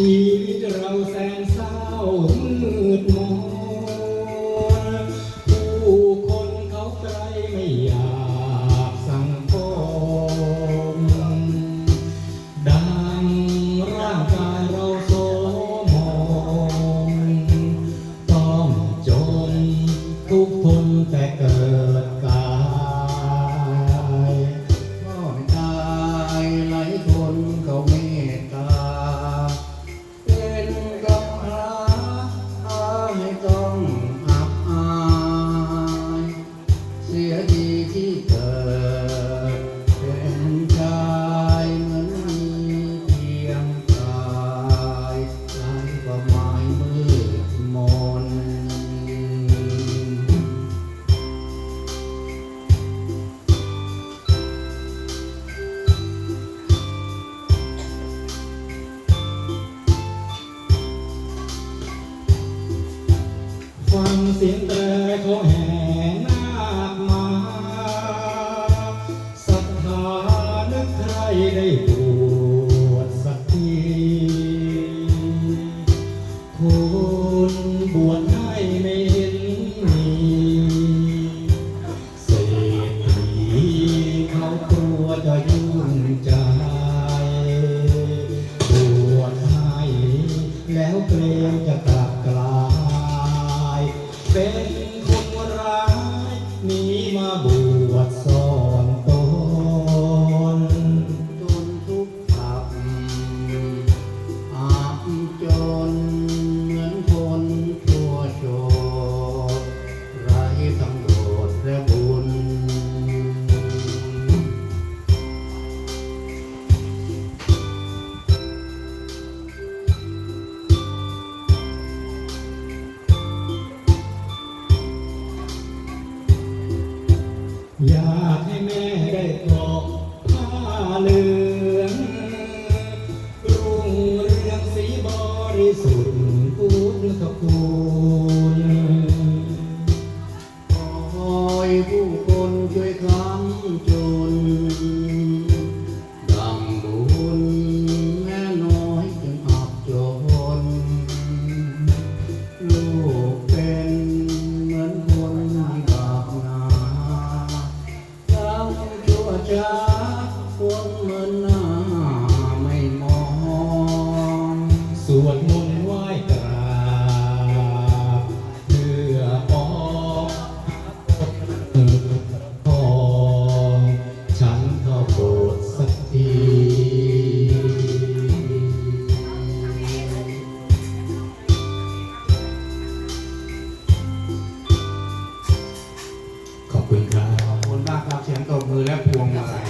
ชีวิตเราแสนเศร้ามืดมน ฟังเสียงแตรเขาแห่นาคมาศรัทธานึกใครได้บวชสักทีคนบวชให้ไม่เห็นมีเศรษฐีเขากลัวจะยุ่งใจบวชให้แล้วเกรงจะกลับกลาย คนร้ายหนีมาบว อยากให้แม่ได้กรอกผ้าเหลืองรุ่งเรืองสีบริสุทธิ์พุทธคุณคอยผู้คนช่วยคำจุ ตบมือและพวงมาลัย